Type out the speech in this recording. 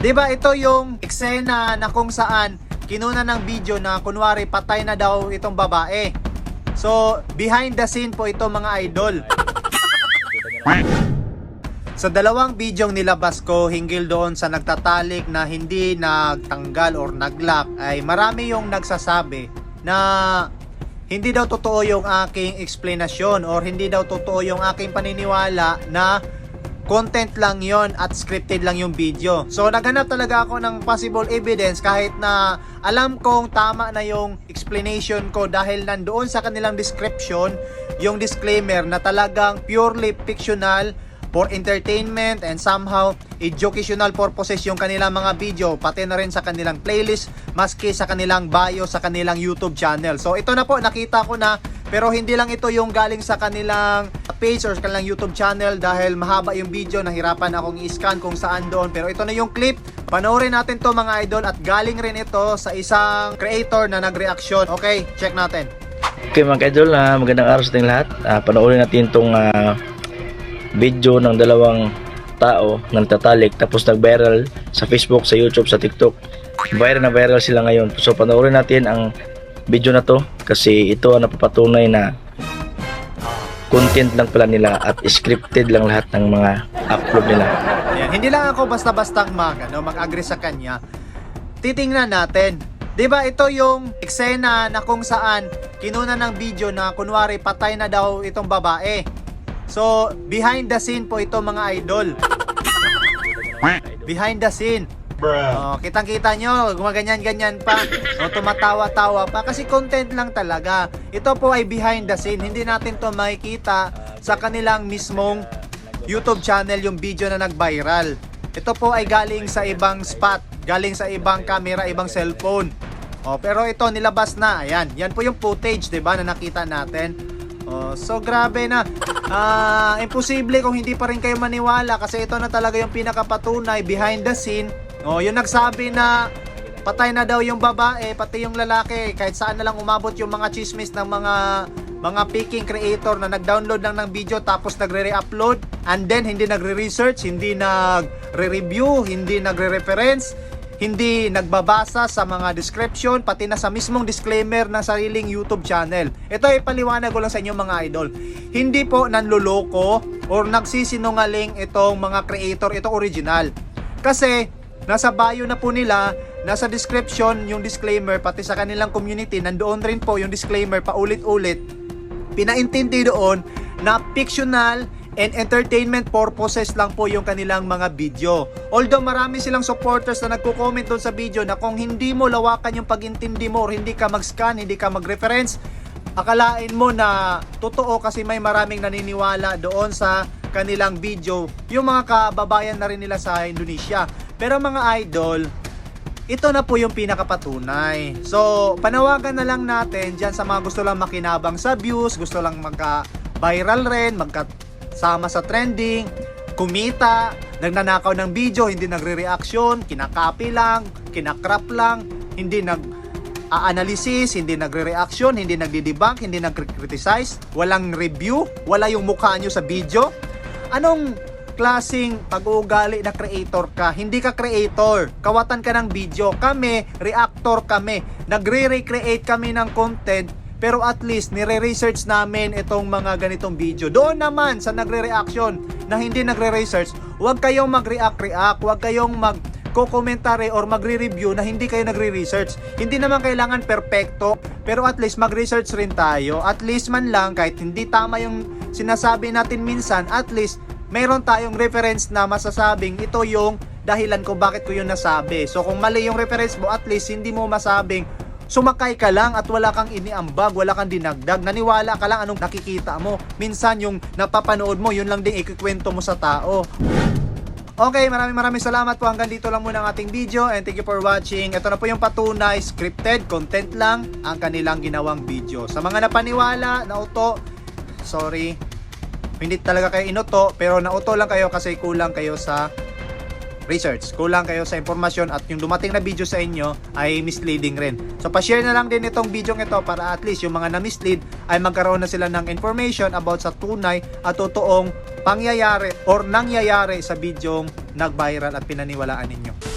'Di ba ito yung eksena na kung saan kinuna ng video na kunwari patay na daw itong babae. So, behind the scene po ito mga idol. Sa dalawang bidyong nilabas ko hinggil doon sa nagtatalik na hindi nagtanggal or naglock ay marami yung nagsasabi na hindi daw totoo yung aking explanation or hindi daw totoo yung aking paniniwala na content lang yon at scripted lang yung video. So naghanap talaga ako ng possible evidence kahit na alam kong tama na yung explanation ko dahil nandoon sa kanilang description yung disclaimer na talagang purely fictional for entertainment and somehow educational purposes yung kanilang mga video pati na rin sa kanilang playlist maski sa kanilang bio sa kanilang YouTube channel. So ito na po nakita ko na pero hindi lang ito yung galing sa kanilang page or sa kanilang YouTube channel dahil mahaba yung video nahirapan akong i-scan kung saan doon pero ito na yung clip panoorin natin to mga idol at galing rin ito sa isang creator na nag-reaction. Okay, check natin. Okay mga idol, ah, magandang araw sa ating lahat. Ah, panoorin natin itong ah, video ng dalawang tao na nagtatalik tapos nag-viral sa Facebook, sa YouTube, sa TikTok. Viral na viral sila ngayon. So panoorin natin ang video na to kasi ito ang napapatunay na content lang pala nila at scripted lang lahat ng mga upload nila. Ayan, hindi lang ako basta-bastang mag, ano, mag-agree sa kanya. Titingnan natin. 'Di ba ito yung eksena na kung saan kinuna ng video na kunwari patay na daw itong babae. So, behind the scene po ito mga idol. Behind the scene. Oh, kitang-kita nyo, gumaganyan-ganyan pa. O, tumatawa-tawa pa. Kasi content lang talaga. Ito po ay behind the scene. Hindi natin to makikita sa kanilang mismong YouTube channel yung video na nag-viral. Ito po ay galing sa ibang spot. Galing sa ibang camera, ibang cellphone. Oh, pero ito nilabas na. Ayan, yan po yung footage, 'di ba, na nakita natin. Oh, so grabe na. Ah, imposible kung hindi pa rin kayo maniwala kasi ito na talaga yung pinakapatunay behind the scene. Oh, yung nagsabi na patay na daw yung babae, pati yung lalaki, kahit saan na lang umabot yung mga chismis ng mga mga picking creator na nag-download lang ng video tapos nagre-re-upload and then hindi nagre-research, hindi nagre-review, hindi nagre-reference, hindi nagbabasa sa mga description, pati na sa mismong disclaimer ng sariling YouTube channel. Ito ay paliwanag ko lang sa inyo mga idol. Hindi po nanloloko or nagsisinungaling itong mga creator, ito original. Kasi nasa bio na po nila, nasa description yung disclaimer, pati sa kanilang community, nandoon rin po yung disclaimer paulit-ulit. Pinaintindi doon na fictional and entertainment purposes lang po yung kanilang mga video. Although marami silang supporters na nagko-comment doon sa video na kung hindi mo lawakan yung pag-intindi mo or hindi ka mag-scan, hindi ka mag-reference, akalain mo na totoo kasi may maraming naniniwala doon sa kanilang video yung mga kababayan na rin nila sa Indonesia. Pero mga idol, ito na po yung pinakapatunay. So, panawagan na lang natin dyan sa mga gusto lang makinabang sa views, gusto lang magka-viral rin, magkasama sa trending, kumita, nagnanakaw ng video, hindi nagre-reaction, kinakapi lang, kinakrap lang, hindi nag a-analysis, hindi nagre-reaction, hindi nagdi-debunk, hindi nagre-criticize, walang review, wala yung mukha nyo sa video. Anong klasing pag-uugali na creator ka. Hindi ka creator. Kawatan ka ng video. Kami, reactor kami. Nagre-recreate kami ng content pero at least nire-research namin itong mga ganitong video. Doon naman sa nagre-reaction na hindi nagre-research, huwag kayong mag-react-react, huwag kayong mag kokomentary or magre-review na hindi kayo nagre-research. Hindi naman kailangan perfecto, pero at least mag-research rin tayo. At least man lang, kahit hindi tama yung sinasabi natin minsan, at least meron tayong reference na masasabing ito yung dahilan ko bakit ko yun nasabi. So kung mali yung reference mo, at least hindi mo masabing sumakay ka lang at wala kang iniambag, wala kang dinagdag, naniwala ka lang anong nakikita mo. Minsan yung napapanood mo, yun lang din ikikwento mo sa tao. Okay, maraming maraming salamat po. Hanggang dito lang muna ang ating video and thank you for watching. Ito na po yung patunay, scripted, content lang ang kanilang ginawang video. Sa mga napaniwala, nauto, sorry, hindi talaga kayo inuto, pero nauto lang kayo kasi kulang kayo sa research. Kulang kayo sa impormasyon at yung dumating na video sa inyo ay misleading rin. So pa-share na lang din itong video ito para at least yung mga na-mislead ay magkaroon na sila ng information about sa tunay at totoong pangyayari or nangyayari sa video nag-viral at pinaniwalaan ninyo.